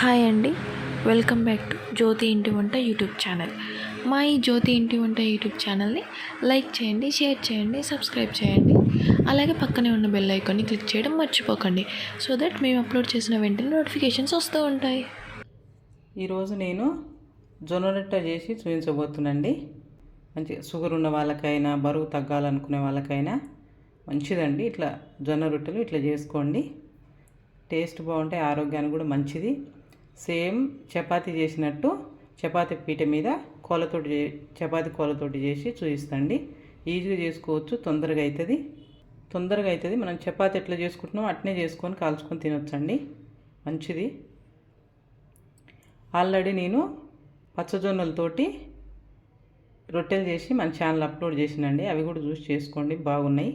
Hi అండి. Welcome back to జ్యోతి ఇంటి వంట యూట్యూబ్ ఛానల్. మా ఈ జ్యోతి ఇంటి వంట యూట్యూబ్ ఛానల్ని లైక్ చేయండి షేర్ చేయండి సబ్స్క్రైబ్ చేయండి. అలాగే పక్కనే ఉన్న బెల్ ఐకాన్ని క్లిక్ చేయడం మర్చిపోకండి. సో దట్ మేము అప్లోడ్ చేసిన వెంటనే నోటిఫికేషన్స్ వస్తూ ఉంటాయి. ఈరోజు నేను జొన్న రొట్టె చేసి చూపించబోతున్నాండి మంచి షుగర్ ఉన్న వాళ్ళకైనా బరువు తగ్గాలనుకునే వాళ్ళకైనా మంచిదండి. ఇట్లా జొన్న రొట్టెలు ఇట్లా చేసుకోండి. టేస్ట్ బాగుంటాయి ఆరోగ్యానికి కూడా మంచిది. సేమ్ చపాతీ చేసినట్టు చపాతీ పీట మీద కోలతోటి చపాతీ కోలతోటి చేసి చూపిస్తండి. ఈజీగా చేసుకోవచ్చు తొందరగా అవుతుంది తొందరగా అవుతుంది మనం చపాతీ ఎట్లా చేసుకుంటున్నాం అట్నే చేసుకొని కాల్చుకొని తినొచ్చండి. మంచిది. ఆల్రెడీ నేను పచ్చజొన్నలతోటి రొట్టెలు చేసి మన ఛానల్ అప్లోడ్ చేసినండి. అవి కూడా చూసి చేసుకోండి. బాగున్నాయి.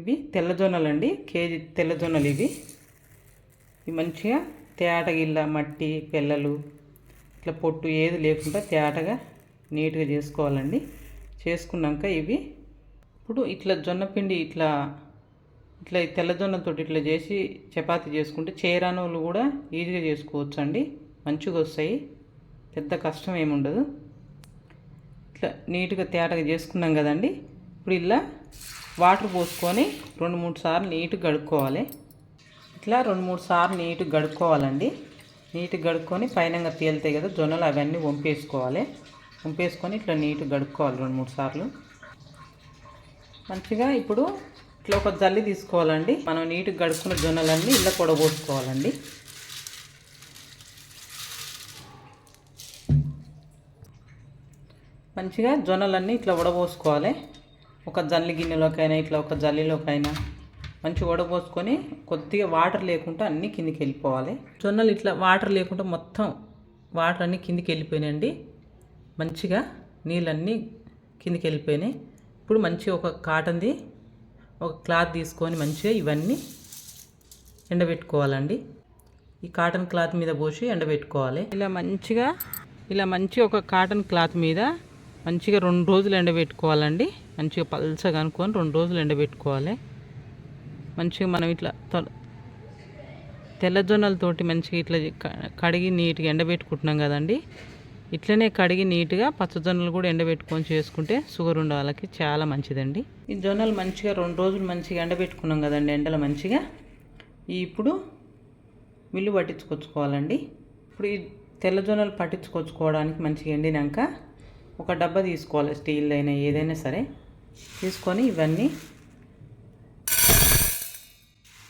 ఇవి తెల్లజొన్నలు అండి కేజీ తెల్లజొన్నలు ఇవి. ఇవి మంచిగా తేటగిల్ల మట్టి పిల్లలు ఇట్లా పొట్టు ఏది లేకుండా తేటగా నీట్గా చేసుకోవాలండి. చేసుకున్నాక ఇవి ఇప్పుడు ఇట్లా జొన్నపిండి ఇట్లా ఇట్లా ఈ తెల్లజొన్నతో ఇట్లా చేసి చపాతీ చేసుకుంటే చేరానోళ్ళు కూడా ఈజీగా చేసుకోవచ్చు అండి మంచిగా వస్తాయి. పెద్ద కష్టం ఏముండదు ఇట్లా నీట్గా తేటగా చేసుకున్నాం కదండి. ఇప్పుడు ఇలా వాటర్ పోసుకొని రెండు మూడు సార్లు నీట్గా గడుక్కోవాలి ఇట్లా రెండు మూడు సార్లు నీట్గా గడుక్కోవాలండి. నీట్గా గడుక్కొని పైన తేలుతాయి కదా జొన్నలు అవన్నీ వంపేసుకోవాలి. వంపేసుకొని ఇట్లా నీట్గా గడుక్కోవాలి రెండు మూడు సార్లు. మంచిగా ఇప్పుడు ఇట్లా ఒక జల్లి తీసుకోవాలండి. మనం నీట్గా గడుక్కున్న జొన్నలన్నీ ఇలా కొడబోసుకోవాలండి మంచిగా జొన్నలన్నీ ఇట్లా ఉడబోసుకోవాలి ఒక జల్లి గిన్నెలోకైనా ఇట్లా ఒక జల్లిలోకైనా. మంచిగా వడపోసుకొని కొద్దిగా వాటర్ లేకుండా అన్నీ కిందికి వెళ్ళిపోవాలి. జొన్నలు ఇట్లా వాటర్ లేకుండా మొత్తం వాటర్ అన్నీ కిందికి వెళ్ళిపోయినాయండి. మంచిగా నీళ్ళన్నీ కిందికి వెళ్ళిపోయినాయి. ఇప్పుడు మంచిగా ఒక కాటన్ది ఒక క్లాత్ తీసుకొని మంచిగా ఇవన్నీ ఎండబెట్టుకోవాలండి. ఈ కాటన్ క్లాత్ మీద పోసి ఎండబెట్టుకోవాలి. ఇలా మంచిగా ఇలా మంచిగా ఒక కాటన్ క్లాత్ మీద మంచిగా రెండు రోజులు ఎండబెట్టుకోవాలండి. మంచిగా పల్చగా అనుకొని రెండు రోజులు ఎండబెట్టుకోవాలి. మంచిగా మనం ఇట్లా తొ- తెల్లజొన్నలతోటి మంచిగా ఇట్లా కడిగి నీట్గా ఎండబెట్టుకుంటున్నాం కదండి. ఇట్లనే కడిగి నీట్గా పచ్చజొన్నలు కూడా ఎండబెట్టుకొని చేసుకుంటే షుగర్ ఉండే వాళ్ళకి చాలా మంచిదండి. ఈ జొన్నలు మంచిగా రెండు రోజులు మంచిగా ఎండబెట్టుకున్నాం కదండి ఎండలు మంచిగా. ఇప్పుడు మిల్లు పట్టించుకొచ్చుకోవాలండి. ఇప్పుడు ఈ తెల్లజొన్నలు పట్టించుకొచ్చుకోవడానికి మంచిగా ఎండినాక ఒక డబ్బా తీసుకోవాలి స్టీల్ అయినా ఏదైనా సరే. తీసుకొని ఇవన్నీ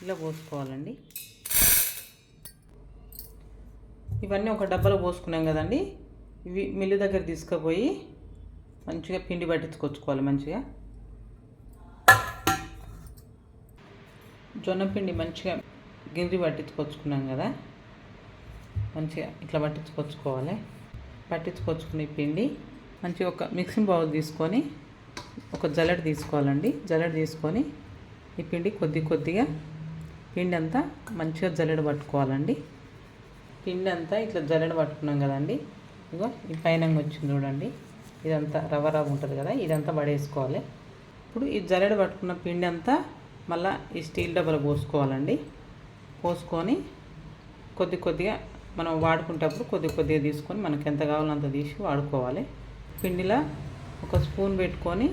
ఇలా పోసుకోవాలండి. ఇవన్నీ ఒక డబ్బాలో పోసుకున్నాం కదండి. ఇవి మిల్లు దగ్గర తీసుకుపోయి మంచిగా పిండి పట్టించుకొచ్చుకోవాలి మంచిగా. జొన్న పిండి మంచిగా గింజి పట్టించుకొచ్చుకున్నాం కదా. మంచిగా ఇట్లా పట్టించుకొచ్చుకోవాలి. పట్టించుకొచ్చుకునే పిండి మంచిగా ఒక మిక్సింగ్ బౌల్ తీసుకొని ఒక జల్లెడ తీసుకోవాలండి. జల్లెడ తీసుకొని ఈ పిండి కొద్ది కొద్దిగా పిండి అంతా మంచిగా జల్లెడ పట్టుకోవాలండి. పిండి అంతా ఇట్లా జల్లెడ పట్టుకున్నాం కదండి. ఇదిగో ఈ పైన వచ్చింది చూడండి. ఇదంతా రవ్వ రవ్వ ఉంటుంది కదా ఇదంతా పడేసుకోవాలి. ఇప్పుడు ఈ జల్లెడ పట్టుకున్న పిండి అంతా మళ్ళీ ఈ స్టీల్ డబ్బాలో పోసుకోవాలండి. పోసుకొని కొద్ది కొద్దిగా మనం వాడుకునేటప్పుడు కొద్ది కొద్దిగా తీసుకొని మనకి ఎంత కావాలో అంత తీసి వాడుకోవాలి. పిండిలా ఒక స్పూన్ పెట్టుకొని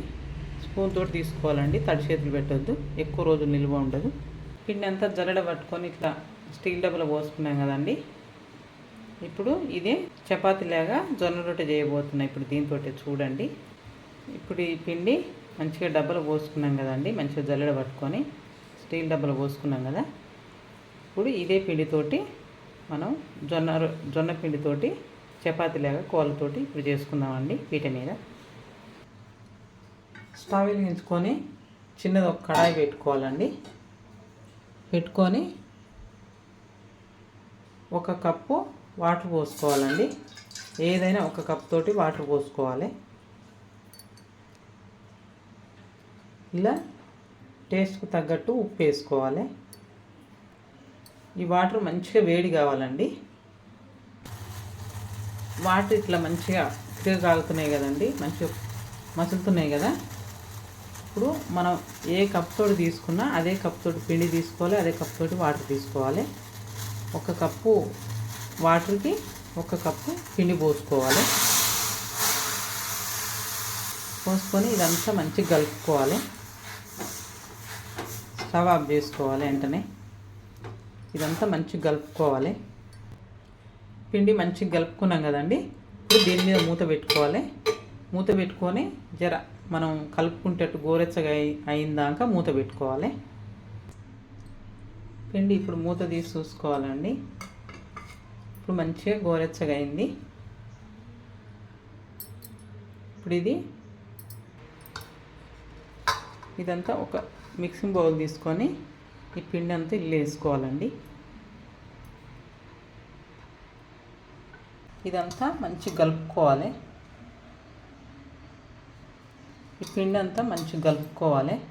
స్పూన్ తోటి తీసుకోవాలండి తడి చేతులు పెట్టొద్దు. ఎక్కువ రోజులు నిల్వ ఉండదు. పిండి అంతా జల్లెడ పట్టుకొని ఇట్లా స్టీల్ డబ్బాలో పోసుకున్నాం కదండి. ఇప్పుడు ఇదే చపాతీలాగా జొన్న రొట్టె చేయబోతున్నాయి ఇప్పుడు దీంతో చూడండి. ఇప్పుడు ఈ పిండి మంచిగా డబ్బాలో పోసుకున్నాం కదండి మంచిగా జల్లెడ పట్టుకొని స్టీల్ డబ్బాలో పోసుకున్నాం కదా. ఇప్పుడు ఇదే పిండితోటి మనం జొన్న రొ- జొన్న పిండితోటి చపాతీలాగా కోళ్ళతోటి ఇప్పుడు చేసుకుందామండి పీట మీద. స్టవ్ వెలిగించుకొని చిన్నది ఒక కడాయి పెట్టుకోవాలండి. పెట్టుకొని ఒక కప్పు వాటర్ పోసుకోవాలండి. ఏదైనా ఒక కప్ తోటి వాటర్ పోసుకోవాలి. ఇలా టేస్ట్కి తగ్గట్టు ఉప్పు వేసుకోవాలి. ఈ వాటర్ మంచిగా వేడి కావాలండి. వాటర్ ఇట్లా మంచిగా తిరిగి కాగుతున్నాయి కదండి. మంచిగా మసులుతున్నాయి కదా. ఇప్పుడు మనం ఏ కప్ తోటి తీసుకున్నా అదే కప్ తోటి పిండి తీసుకోవాలి అదే కప్ తోటి వాటర్ తీసుకోవాలి. ఒక కప్పు వాటర్కి ఒక కప్పు పిండి పోసుకోవాలి. పోసుకొని ఇదంతా మంచిగా కలుపుకోవాలి. స్టవ్ ఆఫ్ చేసుకోవాలి వెంటనే. ఇదంతా మంచిగా కలుపుకోవాలి. పిండి మంచిగా కలుపుకున్నాం కదండి. ఇప్పుడు దీని మీద మూత పెట్టుకోవాలి. మూత పెట్టుకొని జర మనం కలుపుకుంటట్టు గోరెచ్చగా అయిందాక మూత పెట్టుకోవాలి. పిండి ఇప్పుడు మూత తీసి చూసుకోవాలండి. ఇప్పుడు మంచిగా గోరెచ్చగా అయింది. ఇప్పుడు ఇది ఇదంతా ఒక మిక్సింగ్ బౌల్ తీసుకొని ఈ పిండి అంతా ఇల్లు వేసుకోవాలండి. ఇదంతా మంచిగా కలుపుకోవాలి. ఈ పిండి అంతా మంచిగా కలుపుకోవాలి.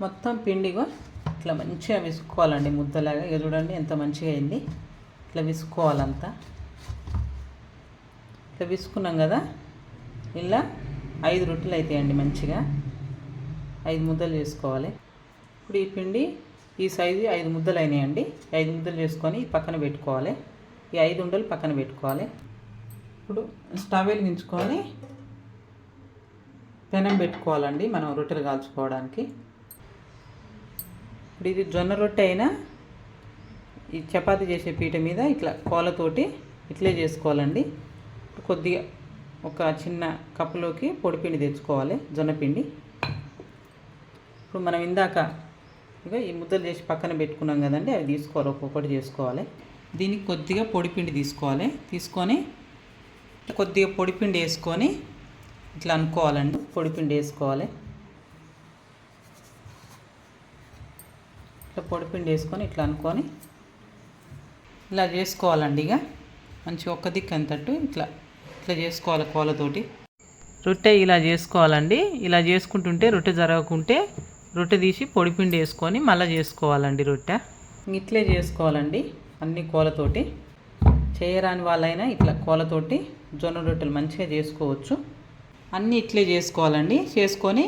మొత్తం పిండిగా ఇట్లా మంచిగా విసుకోవాలండి ముద్దలాగా. ఇక చూడండి ఎంత మంచిగా అయింది. ఇట్లా విసుకోవాలంతా. ఇట్లా విసుకున్నాం కదా? ఇలా ఐదు రొట్టెలు అవుతాయండి మంచిగా. ఐదు ముద్దలు చేసుకోవాలి. ఇప్పుడు ఈ పిండి ఈ సైజు ఐదు ముద్దలు అయినాయండి. ఐదు ముద్దలు చేసుకొని పక్కన పెట్టుకోవాలి. ఈ ఐదు ఉండలు పక్కన పెట్టుకోవాలి. ఇప్పుడు స్టవ్ వెలిగించుకొని పెనం పెట్టుకోవాలండి మనం రొట్టెలు కాల్చుకోవడానికి. ఇప్పుడు ఇది జొన్న రొట్టె అయినా ఈ చపాతి చేసే పీట మీద ఇట్లా కోలతోటి ఇట్లే చేసుకోవాలండి. కొద్దిగా ఒక చిన్న కప్పులోకి పొడిపిండి తెచ్చుకోవాలి జొన్నపిండి ఇప్పుడు మనం ఇందాక ఇక ఈ ముద్దలు చేసి పక్కన పెట్టుకున్నాం కదండి అవి తీసుకోవాలి ఒక్కొక్కటి చేసుకోవాలి. దీనికి కొద్దిగా పొడిపిండి తీసుకోవాలి తీసుకొని కొద్దిగా పొడిపిండి వేసుకొని ఇట్లా అనుకోవాలండి. పొడిపిండి వేసుకోవాలి. ఇట్లా పొడిపిండి వేసుకొని ఇట్లా అనుకొని ఇలా చేసుకోవాలండి ఇక. మంచి ఒక్క దిక్కు అంతట్టు ఇట్లా ఇట్లా చేసుకోవాలి కోలతోటి రొట్టె ఇలా చేసుకోవాలండి. ఇలా చేసుకుంటుంటే రొట్టె జరగకుంటే రొట్టె తీసి పొడిపిండి వేసుకొని మళ్ళీ చేసుకోవాలండి రొట్టె. ఇట్లే చేసుకోవాలండి అన్ని కోలతోటి చేయరాని వాళ్ళైనా ఇట్లా కోలతోటి జొన్న రొట్టెలు మంచిగా చేసుకోవచ్చు. అన్నీ ఇట్లే చేసుకోవాలండి. చేసుకొని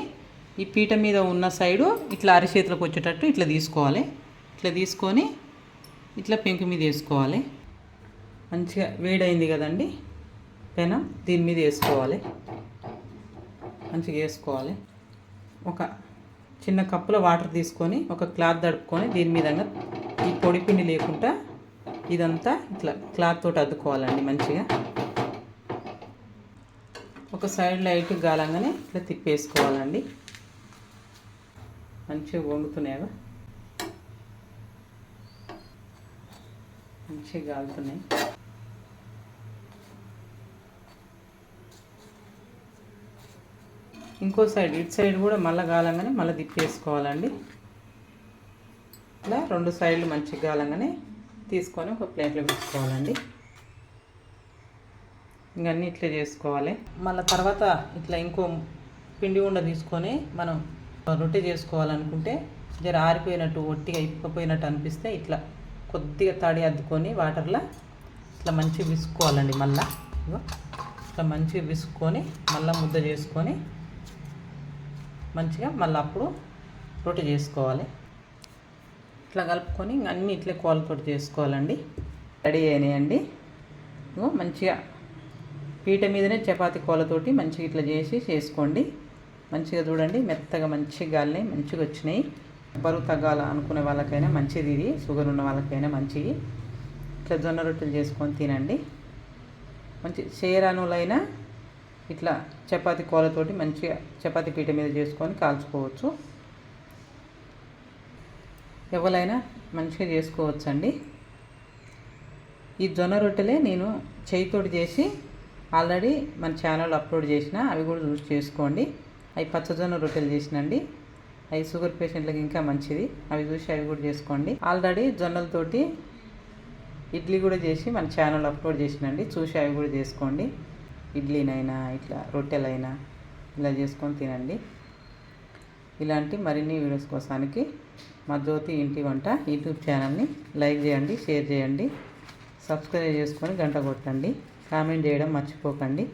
ఈ పీట మీద ఉన్న సైడు ఇట్లా అరిచేతులకు వచ్చేటట్టు ఇట్లా తీసుకోవాలి. ఇట్లా తీసుకొని ఇట్లా పెంకు మీద వేసుకోవాలి. మంచిగా వేడైంది కదండి. పెనం దీని మీద వేసుకోవాలి. మంచిగా వేసుకోవాలి. ఒక చిన్న కప్పులో వాటర్ తీసుకొని ఒక క్లాత్ తడుపుకొని దీని మీద ఈ పొడి పిండి లేకుండా ఇదంతా ఇట్లా క్లాత్ తోటి అద్దుకోవాలండి మంచిగా. ఒక సైడ్ లైట్ గాలంగానే ఇట్లా తిప్పేసుకోవాలండి. మంచిగా వంగుతున్నాయా మంచిగా కాలుతున్నాయి ఇంకో సైడ్ ఇటు సైడ్ కూడా మళ్ళీ గాలంగానే మళ్ళీ తిప్పేసుకోవాలండి. ఇలా రెండు సైడ్లు మంచిగా గాలంగానే తీసుకొని ఒక ప్లేట్లో పెట్టుకోవాలండి. ఇంకా అన్నీ ఇట్లా చేసుకోవాలి. మళ్ళీ తర్వాత ఇట్లా ఇంకో పిండి ఉండ తీసుకొని మనం రొట్టె చేసుకోవాలనుకుంటే జర ఆరిపోయినట్టు ఒట్టిగా ఇప్పపోయినట్టు అనిపిస్తే ఇట్లా కొద్దిగా తడి అద్దుకొని వాటర్లో ఇట్లా మంచిగా విసుక్కోవాలండి మళ్ళా. ఇట్లా మంచిగా విసుక్కొని మళ్ళీ ముద్ద చేసుకొని మంచిగా మళ్ళీ అప్పుడు రొట్టె చేసుకోవాలి. ఇట్లా కలుపుకొని అన్నీ ఇట్లే కోలతోటి చేసుకోవాలండి. రెడీ అయినాయండి. మంచిగా పీట మీదనే చపాతి కోలతోటి మంచిగా ఇట్లా చేసి చేసుకోండి. మంచిగా చూడండి మెత్తగా మంచిగా గాలినాయి మంచిగా వచ్చినాయి. బరువు తగ్గాల అనుకునే వాళ్ళకైనా మంచిది ఇది షుగర్ ఉన్న వాళ్ళకైనా మంచిది. ఇట్లా జొన్న రొట్టెలు చేసుకొని తినండి. మంచి చేయరానులైనా ఇట్లా చపాతి కోలతోటి మంచిగా చపాతి పీట మీద చేసుకొని కాల్చుకోవచ్చు. ఎవరైనా మంచిగా చేసుకోవచ్చండి. ఈ జొన్న రొట్టెలే నేను చేయితోటి చేసి ఆల్రెడీ మన ఛానల్ అప్లోడ్ చేసిన అవి కూడా చూసి చేసుకోండి. అవి పచ్చజొన్న రొట్టెలు చేసినండి. అవి షుగర్ పేషెంట్లకు ఇంకా మంచిది. అవి చూసి అవి కూడా చేసుకోండి. ఆల్రెడీ జొన్నలతోటి ఇడ్లీ కూడా చేసి మన ఛానల్ అప్లోడ్ చేసినండి. చూసి అవి కూడా చేసుకోండి. ఇడ్లీనైనా ఇట్లా రొట్టెలైనా ఇలా చేసుకొని తినండి. ఇలాంటి మరిన్ని వీడియోస్ కోసానికి మా జ్యోతి ఇంటి వంట యూట్యూబ్ ఛానల్ని లైక్ చేయండి షేర్ చేయండి సబ్స్క్రైబ్ చేసుకొని గంట కొట్టండి కామెంట్ చేయడం మర్చిపోకండి.